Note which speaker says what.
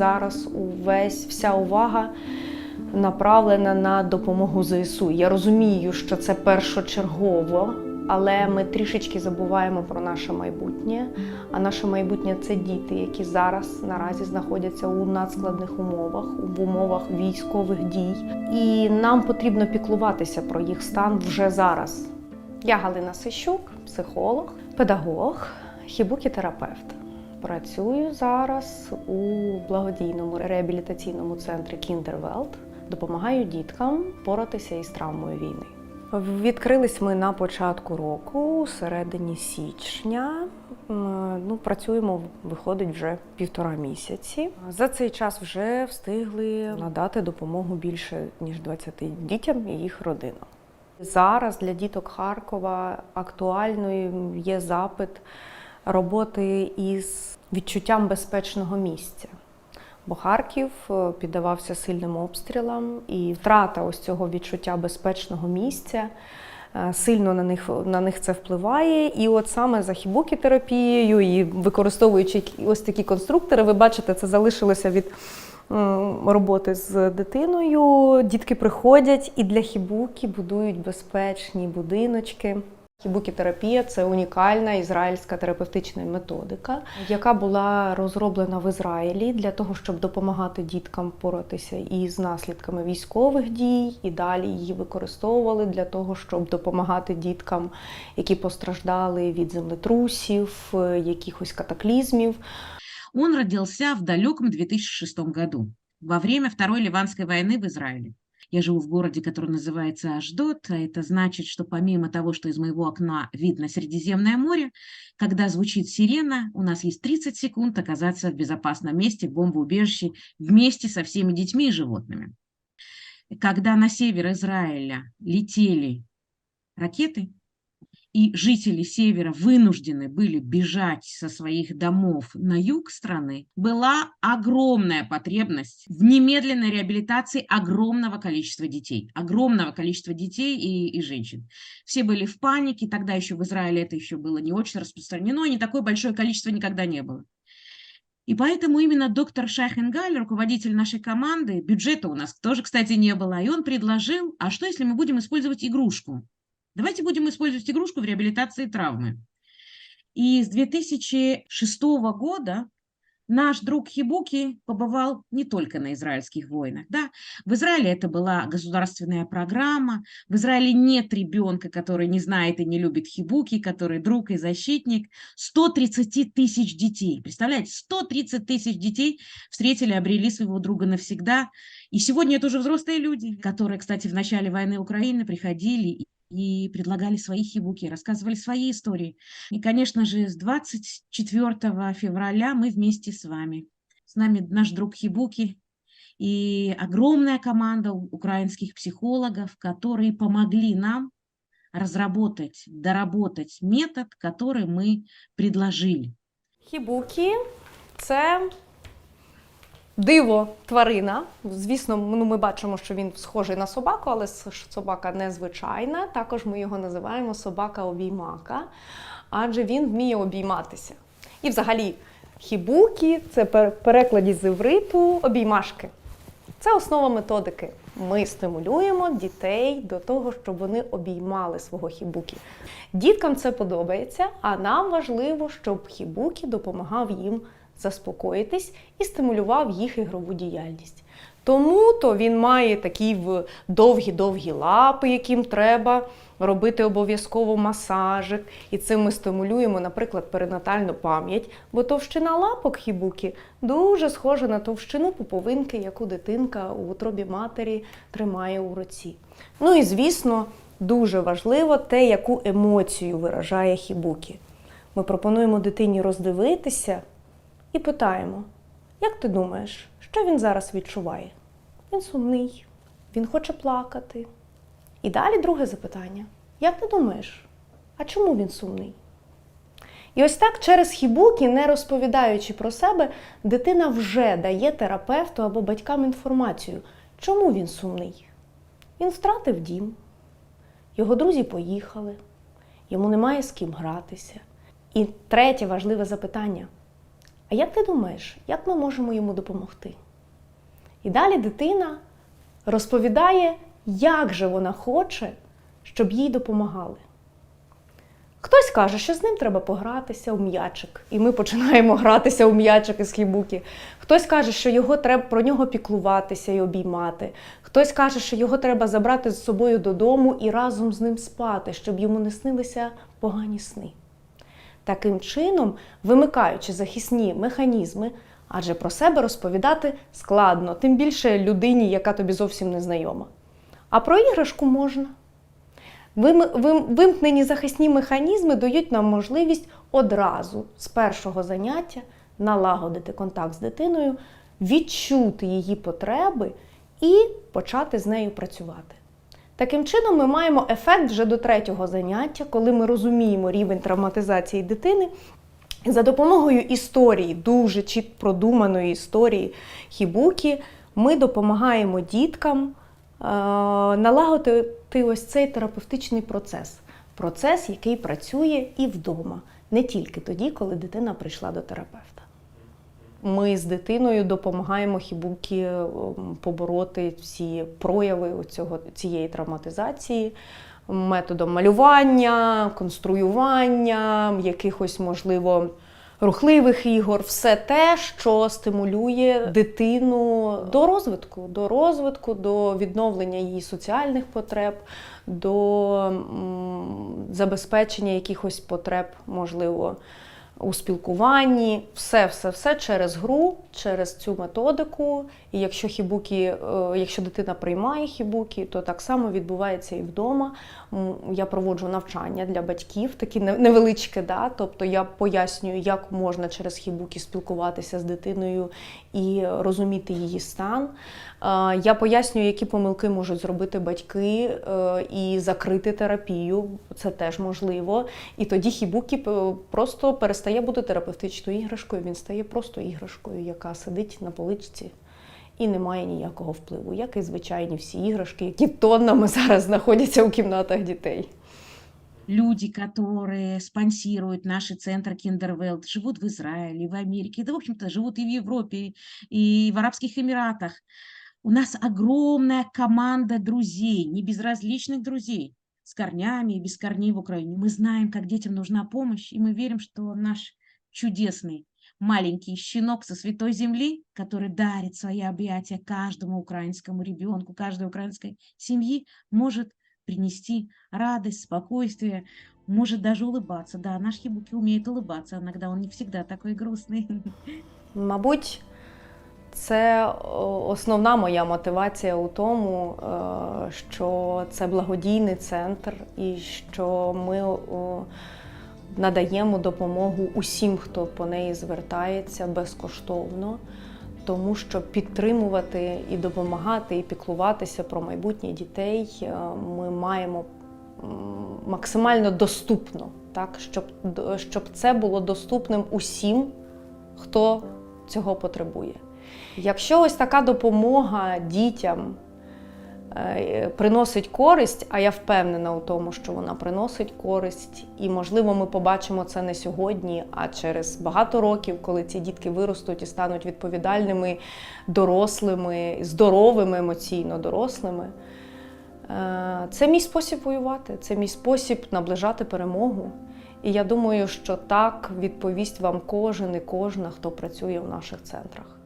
Speaker 1: Зараз увесь вся увага направлена на допомогу ЗСУ. Я розумію, що це першочергово, але ми трішечки забуваємо про наше майбутнє. А наше майбутнє це діти, які зараз наразі знаходяться у надскладних умовах, в умовах військових дій. І нам потрібно піклуватися про їх стан вже зараз. Я Галина Сищук, психолог, педагог, хібукітерапевт. Працюю зараз у благодійному реабілітаційному центрі Кіндервелт. Допомагаю діткам боротися із травмою війни. Відкрились ми на початку року, у середині січня. Ну, працюємо, виходить вже півтора місяці. За цей час вже встигли надати допомогу більше ніж 20 дітям і їх родинам. Зараз для діток Харкова актуальною є запит роботи із відчуттям безпечного місця. Бо Харків е, піддавався сильним обстрілам, і втрата ось цього відчуття безпечного місця е, сильно на них, на них це впливає. І от саме за хібукі-терапією і використовуючи ось такі конструктори, ви бачите, це залишилося від роботи з дитиною. Дітки приходять і для хібуки будують безпечні будиночки. Хібукі-терапія це унікальна ізраїльська терапевтична методика, яка була розроблена в Ізраїлі для того, щоб допомагати діткам боротися із наслідками військових дій, і далі її використовували для того, щоб допомагати діткам, які постраждали від землетрусів, якихось катаклізмів.
Speaker 2: Он родился в далеком 2006 году, во время Второй Ливанской войны в Израиле. Я живу в городе, который называется Аждот, а это значит, что помимо того, что из моего окна видно Средиземное море, когда звучит сирена, у нас есть 30 секунд оказаться в безопасном месте, в бомбоубежище, вместе со всеми детьми и животными. Когда на север Израиля летели ракеты, и жители севера вынуждены были бежать со своих домов на юг страны, была огромная потребность в немедленной реабилитации огромного количества детей, огромного количества детей и, и женщин. Все были в панике, тогда еще в Израиле это еще было не очень распространено, и не такое большое количество никогда не было. И поэтому именно доктор Шахенгаль, руководитель нашей команды, бюджета у нас тоже, кстати, не было, и он предложил, а что если мы будем использовать игрушку? Давайте будем использовать игрушку в реабилитации травмы. И с 2006 года наш друг Хибуки побывал не только на израильских войнах. Да? В Израиле это была государственная программа. В Израиле нет ребенка, который не знает и не любит Хибуки, который друг и защитник. 130 тысяч детей. Представляете, 130 тысяч детей встретили, обрели своего друга навсегда. И сегодня это уже взрослые люди, которые, кстати, в начале войны Украины приходили и предлагали свои хибуки, рассказывали свои истории. И, конечно же, с 24 февраля мы вместе с вами. С нами наш друг Хибуки и огромная команда украинских психологов, которые помогли нам разработать, доработать метод, который мы предложили.
Speaker 1: Хібукі це диво тварина. Звісно, ну, ми бачимо, що він схожий на собаку, але собака незвичайна. Також ми його називаємо собака-обіймака, адже він вміє обійматися. І взагалі, хібукі це перекладі з івриту обіймашки. Це основа методики. Ми стимулюємо дітей до того, щоб вони обіймали свого хібукі. Діткам це подобається, а нам важливо, щоб хібукі допомагав їм заспокоїтись і стимулював їх ігрову діяльність. Тому то він має такі довгі-довгі лапи, яким треба робити обов'язково масажик. І цим ми стимулюємо, наприклад, перинатальну пам'ять, бо товщина лапок хібуки дуже схожа на товщину пуповинки, яку дитинка у утробі матері тримає у руці. Ну і звісно, дуже важливо те, яку емоцію виражає хібукі. Ми пропонуємо дитині роздивитися і питаємо: як ти думаєш, що він зараз відчуває? Він сумний, він хоче плакати. І далі друге запитання: як ти думаєш, а чому він сумний? І ось так через хібуки, не розповідаючи про себе, дитина вже дає терапевту або батькам інформацію, чому він сумний. Він втратив дім, його друзі поїхали, йому немає з ким гратися. І третє важливе запитання: А як ти думаєш, як ми можемо йому допомогти? І далі дитина розповідає, як же вона хоче, щоб їй допомагали. Хтось каже, що з ним треба погратися у м'ячик, і ми починаємо гратися у м'ячик із хібуки. Хтось каже, що його треба про нього піклуватися і обіймати. Хтось каже, що його треба забрати з собою додому і разом з ним спати, щоб йому не снилися погані сни. Таким чином, вимикаючи захисні механізми, адже про себе розповідати складно, тим більше людині, яка тобі зовсім не знайома. А про іграшку можна. Вим- вим- Вимкнені захисні механізми дають нам можливість одразу з першого заняття налагодити контакт з дитиною, відчути її потреби і почати з нею працювати. Таким чином, ми маємо ефект вже до третього заняття, коли ми розуміємо рівень травматизації дитини. За допомогою історії, дуже чіт продуманої історії Хібукі, ми допомагаємо діткам е, налагодити ось цей терапевтичний процес. Процес, який працює і вдома, не тільки тоді, коли дитина прийшла до терапевта. Ми з дитиною допомагаємо хібукі ем, побороти всі прояви цього, цієї травматизації методом малювання, конструювання, якихось, можливо, рухливих ігор, все те, що стимулює дитину до розвитку, до розвитку, до відновлення її соціальних потреб, до забезпечення якихось потреб, можливо, у спілкуванні, все, все, все через гру, через цю методику. І якщо хібукі, е, якщо дитина приймає хібукі, то так само відбувається і вдома. Я проводжу навчання для батьків, такі не- невеличке, да? тобто я пояснюю, як можна через хібукі спілкуватися з дитиною і розуміти її стан. Е, Я пояснюю, які помилки можуть зробити батьки е, і закрити терапію. Це теж можливо. І тоді хібукі п- просто перестає бути терапевтичною іграшкою. Він стає просто іграшкою, яка сидить на поличці і не має ніякого впливу, як і звичайні всі іграшки, які тоннами зараз знаходяться у кімнатах дітей.
Speaker 2: люди, которые спонсируют наши центры Kinderwelt, живут в Израиле, в Америке, да, в общем-то, живут и в Европе, и в Арабских Эмиратах. У нас огромная команда друзей, не безразличных друзей, с корнями и без корней в Украине. Мы знаем, как детям нужна помощь, и мы верим, что наш чудесный маленький щенок со святой земли, который дарит свои объятия каждому украинскому ребенку, каждой украинской семьи, может принести радость, спокойствие, может даже улыбаться. Да, наш Хибуки умеет улыбаться, иногда он не всегда такой грустный.
Speaker 1: Мабуть, це основна моя мотивація у тому, е, що це благодійний центр і що ми надаємо допомогу усім, хто по неї звертається безкоштовно, тому що підтримувати і допомагати, і піклуватися про майбутнє дітей е, ми маємо максимально доступно, так, щоб, щоб це було доступним усім, хто цього потребує. Якщо ось така допомога дітям е, приносить користь, а я впевнена у тому, що вона приносить користь, і можливо, ми побачимо це не сьогодні, а через багато років, коли ці дітки виростуть і стануть відповідальними, дорослими, здоровими емоційно дорослими. Е, Це мій спосіб воювати, це мій спосіб наближати перемогу. І я думаю, що так відповість вам кожен і кожна, хто працює в наших центрах.